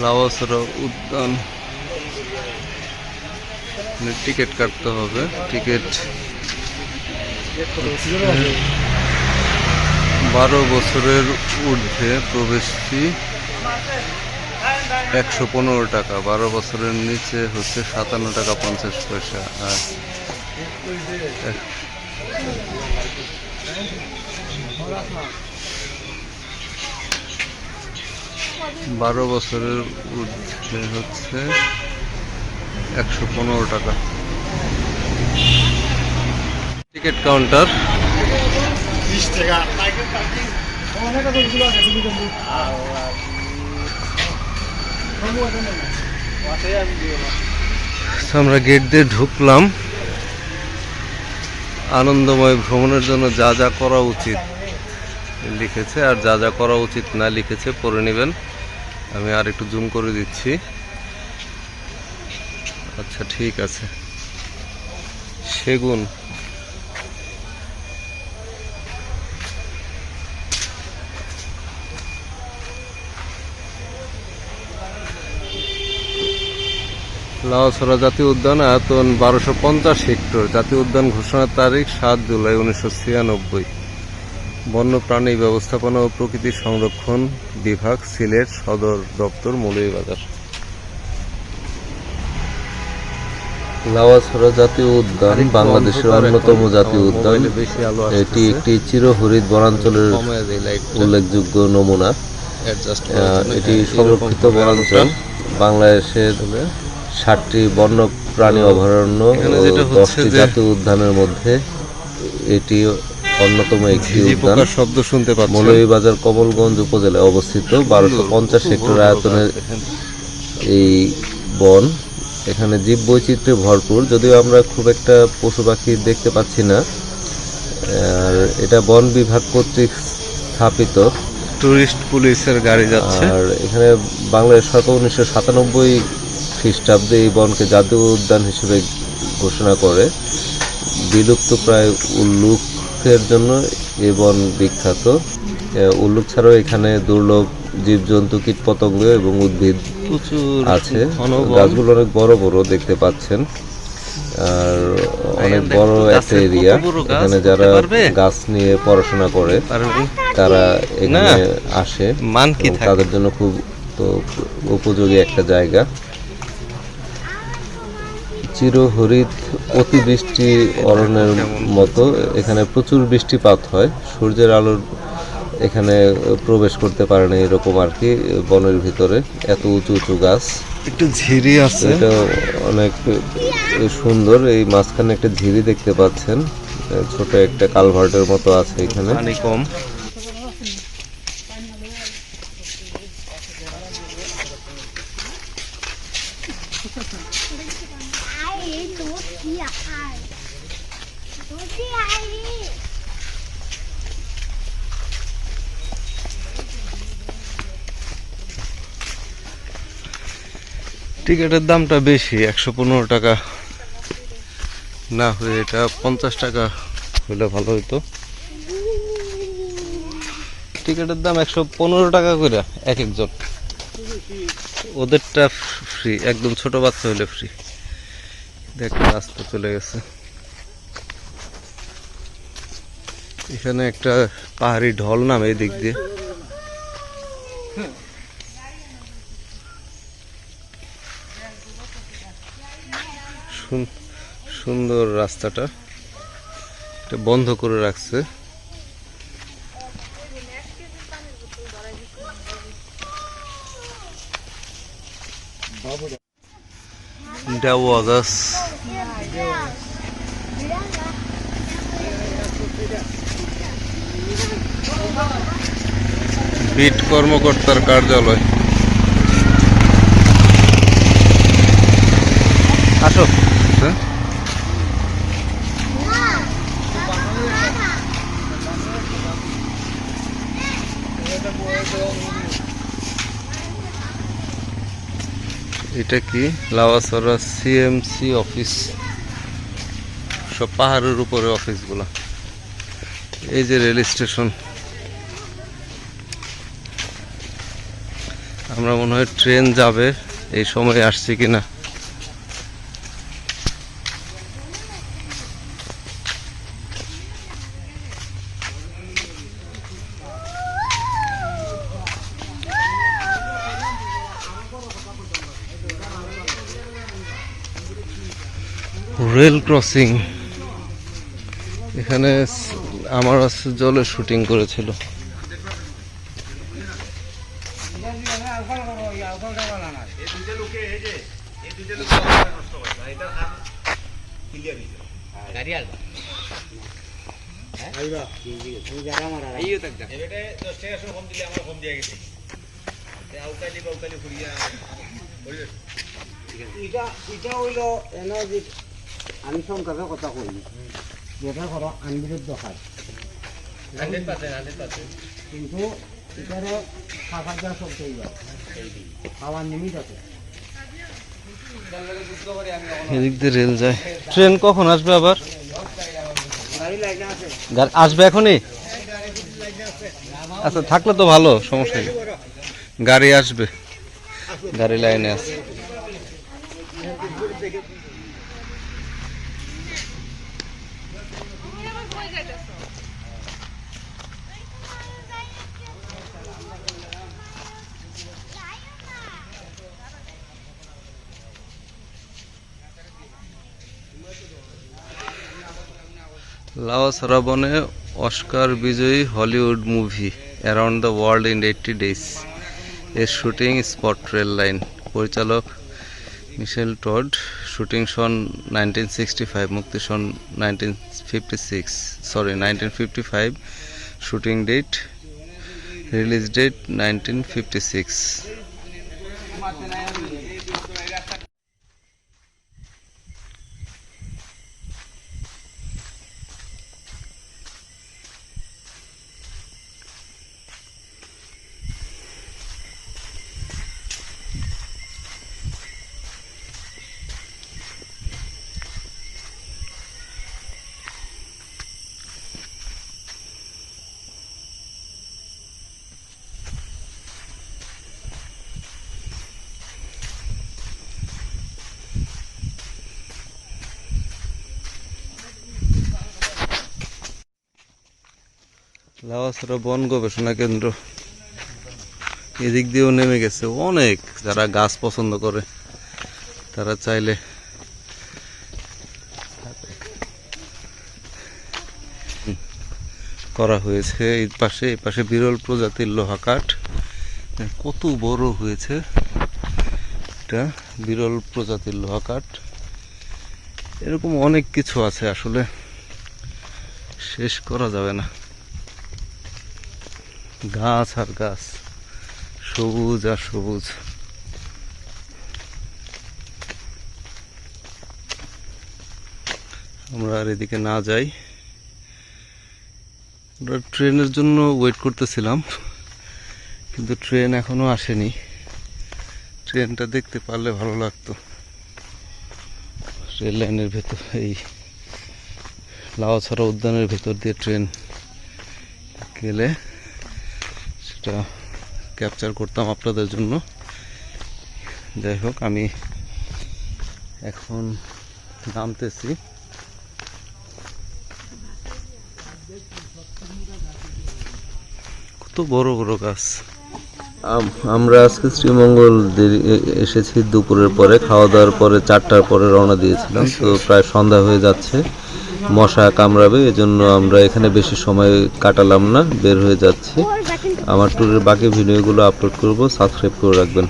লাওয়াসরা উদ্যান। টিকিট কাটতে হবে টিকিট বারো বছরের ঊর্ধ্বে প্রবেশ ফি একশো পনেরো টাকা, বারো বছরের নিচে হচ্ছে সাতান্ন টাকা পঞ্চাশ পয়সা, আর এক- বারো বছরের হচ্ছে একশো পনেরো টাকা। Ticket counter. আমরা গেট দিয়ে ঢুকলাম। আনন্দময় ভ্রমণের জন্য যা যা করা উচিত। লিখেছে, আর যা যা করা উচিত না লিখেছে, পড়ে নেবেন। আমি আর একটু জুম করে দিচ্ছি। আচ্ছা ঠিক আছে। সেগুন। লাওছড়া জাতীয় উদ্যান আয়তন বারোশো পঞ্চাশ হেক্টর। জাতীয় উদ্যান ঘোষণার তারিখ সাত জুলাই উনিশশো ছিয়ানব্বই। বন্যপ্রাণী ব্যবস্থাপনা ও প্রকৃতি সংরক্ষণ বিভাগ সিলেট সদর দপ্তর মৌলভীবাজার। লাওয়াছড়া জাতীয় উদ্যান বাংলাদেশের অন্যতম জাতীয় উদ্যান। এটি একটি চিরহরিত বনাঞ্চলের উল্লেখযোগ্য নমুনা। এটি সংরক্ষিত বনাঞ্চল। বাংলাদেশের ষাটটি বন্য প্রাণী অভয়ারণ্য দশটি জাতীয় উদ্যানের মধ্যে এটি অন্যতম একটি উদ্যান শব্দ শুনতে পাচ্ছেন। মৌলভীবাজার কমলগঞ্জ উপজেলায় অবস্থিত বারোশো পঞ্চাশ হেক্টর আয়তনের এই বন। এখানে জীব বৈচিত্র্যে ভরপুর যদিও আমরা খুব একটা পশু পাখি দেখতে পাচ্ছি না। আর এটা বন বিভাগ কর্তৃক স্থাপিত। টুরিস্ট পুলিশের গাড়ি যাচ্ছে। আর এখানে বাংলাদেশ সরকার উনিশশো সাতানব্বই খ্রিস্টাব্দে এই বনকে জাতীয় উদ্যান হিসেবে ঘোষণা করে। বিলুপ্ত প্রায় উল্লুকের জন্য এই বন বিখ্যাত। উল্লুক ছাড়াও এখানে দুর্লভ জীবজন্তু কীটপতঙ্গ এবং উদ্ভিদ প্রচুর আছে। গাছগুলো অনেক বড় বড় দেখতে পাচ্ছেন। আর অনেক বড় একটা এরিয়া। এখানে যারা গাছ নিয়ে পড়াশোনা করে তারা এখানে আসে তাদের জন্য খুব তো উপযোগী একটা জায়গা। চিরহরিত অতিবৃষ্টি অরণ্যের মতো। এখানে প্রচুর বৃষ্টিপাত হয়। সূর্যের আলোর এখানে প্রবেশ করতে পারে না এরকম আর কি বনের ভিতরে। এত উঁচু উঁচু গাছ। একটু ঝিরি আছে। এটা অনেক সুন্দর। এই মাঝখানে একটা ঝিরি দেখতে পাচ্ছেন। ছোট একটা কালভার্টের মতো আছে এখানে। পানি কম। টিকিটের দামটা বেশি, একশো পনেরো টাকা। না হয়ে এটা পঞ্চাশ টাকা হলে ভালো হতো টিকিটের দাম একশো পনেরো টাকা করে এক একজন। ওদেরটা ফ্রি, একদম ছোট বাচ্চা হলে ফ্রি। দেখ রাস্তা চলে গেছে। এখানে একটা পাহাড়ি ঢল নামে এই দিক দিয়ে। সুন্দর রাস্তাটা। এটা বন্ধ করে রাখছে। বিট কর্মকর্তার কার্যালয় আসো হ্যাঁ এটা কি? লাওয়াসরা সিএমসি অফিস সব পাহাড়ের উপরে অফিসগুলো এই যে রেল স্টেশন আমরা মনে হয় ট্রেন যাবে, এই সময় আসছে কিনা। Rail crossing. এখানে আমার জলে শুটিং করেছিল। এটা এটা হইল এনে যে আমি সংক্ষেপে কথা কই যেটা করো আনবিরুদ্ধ খায় কিন্তু এটারে খাবার যা সব চাইবা খাওয়ার নিমিত আছে। এদিক দিয়ে রেল যায়। ট্রেন কখন আসবে আবার? আসবে এখনই? আচ্ছা থাকলে তো ভালো সমস্যা নেই। গাড়ি আসবে। গাড়ি লাইনে আছে। লাওয়াসরা বনে অস্কার বিজয়ী Hollywood movie around the world in eighty days এর শুটিং স্পট রেল লাইন। পরিচালক মিশেল টড। শুটিং সন নাইনটিন সিক্সটি ফাইভ মুক্তি সন nineteen fifty six sorry nineteen fifty five shooting date, release date nineteen fifty six Lawachara বন গবেষণা কেন্দ্র। এদিক দিয়েও নেমে গেছে অনেক যারা গাছ পছন্দ করে। তারা চাইলে করা হয়েছে। এই পাশে এই পাশে বিরল প্রজাতির লোহা কাঠ। কত বড় হয়েছে এটা, বিরল প্রজাতির লোহা কাঠ। এরকম অনেক কিছু আছে আসলে। শেষ করা যাবে না। গাছ আর গাছ, সবুজ আর সবুজ। আমরা আর এদিকে না যাই। আমরা ট্রেনের জন্য ওয়েট করতেছিলাম, কিন্তু ট্রেন এখনও আসেনি। ট্রেনটা দেখতে পারলে ভালো লাগতো। রেল লাইনের ভেতর, এই লাওয়াছড়া উদ্যানের ভেতর দিয়ে ট্রেন গেলে। সেটা ক্যাপচার করতাম আপনাদের জন্য। যাই হোক আমি এখন নামতেছি। কত বড় বড় গাছ। আম- আমরা আজকে শ্রীমঙ্গল এসেছি দুপুরের পরে খাওয়া দাওয়ার পরে চারটার পরে রওনা দিয়েছিলাম। তো প্রায় সন্ধ্যা হয়ে যাচ্ছে। মশা কামড়াবে এজন্য আমরা এখানে বেশি সময় কাটালাম না বের হয়ে যাচ্ছি। আমার ট্যুরের বাকি ভিডিওগুলো আপলোড করব সাবস্ক্রাইব করে রাখবেন।